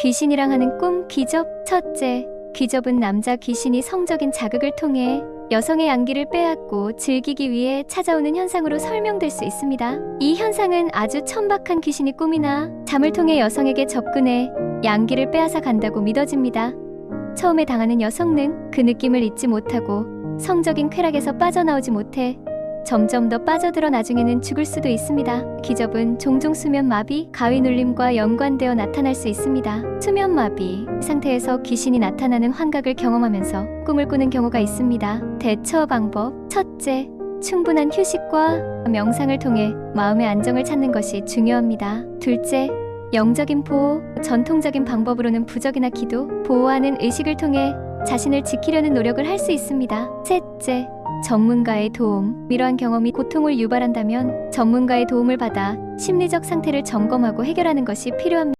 귀신이랑 하는 꿈 기접 첫째 귀접은 남자 귀신이 성적인 자극을 통해 여성의 양기를 빼앗고 즐기기 위해 찾아오는 현상으로 설명될 수 있습니다. 이 현상은 아주 천박한 귀신이 꿈이나 잠을 통해 여성에게 접근해 양기를 빼앗아 간다고 믿어집니다. 처음에 당하는 여성은 그 느낌을 잊지 못하고 성적인 쾌락에서 빠져나오지 못해 점점 더 빠져들어 나중에는 죽을 수도 있습니다. 기접은 종종 수면 마비, 가위 눌림과 연관되어 나타날 수 있습니다. 수면 마비 상태에서 귀신이 나타나는 환각을 경험하면서 꿈을 꾸는 경우가 있습니다. 대처 방법 첫째, 충분한 휴식과 명상을 통해 마음의 안정을 찾는 것이 중요합니다. 둘째, 영적인 보호, 전통적인 방법으로는 부적이나 기도, 보호하는 의식을 통해 자신을 지키려는 노력을 할 수 있습니다. 셋째, 전문가의 도움. 이러한 경험이 고통을 유발한다면 전문가의 도움을 받아 심리적 상태를 점검하고 해결하는 것이 필요합니다.